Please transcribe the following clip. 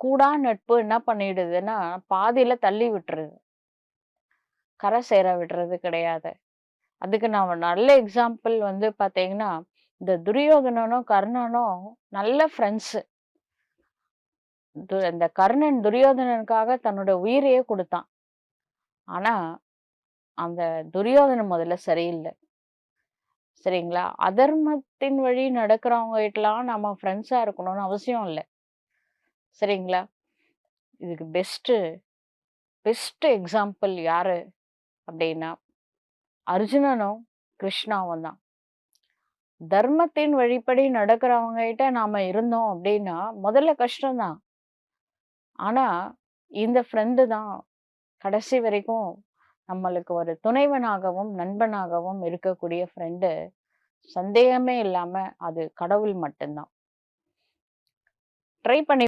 கூடா நட்பு என்ன பண்ணிடுதுன்னா பாதியில தள்ளி விட்டுருது. கரை சேர விடுறது கிடையாது. அதுக்கு நான் நல்ல எக்ஸாம்பிள் வந்து பார்த்தீங்கன்னா இந்த துரியோதனனும் கர்ணனும் நல்ல ஃப்ரெண்ட்ஸு இந்த கர்ணன் துரியோதனனுக்காக தன்னோட உயிரையே கொடுத்தான். ஆனா அந்த துரியோதனன் முதல்ல சரியில்லை. சரிங்களா? அதர்மத்தின் வழி நடக்கிறவங்க கிட்டலாம் நம்ம ஃப்ரெண்ட்ஸாக இருக்கணும்னு அவசியம் இல்லை. சரிங்களா? இதுக்கு பெஸ்ட்டு பெஸ்ட்டு எக்ஸாம்பிள் யார் அப்படின்னா அர்ஜுனனும் கிருஷ்ணாவும் தான். தர்மத்தின் வழிப்படி நடக்கிறவங்க கிட்ட நாம இருந்தோம் அப்படின்னா முதல்ல கஷ்டம்தான் ஆனால் இந்த ஃப்ரெண்டு தான் கடைசி வரைக்கும் நம்மளுக்கு ஒரு துணைவனாகவும் நண்பனாகவும் இருக்கக்கூடிய ஃப்ரெண்டு சந்தேகமே இல்லாமல் அது கடவுள் மட்டும்தான். ட்ரை பண்ணி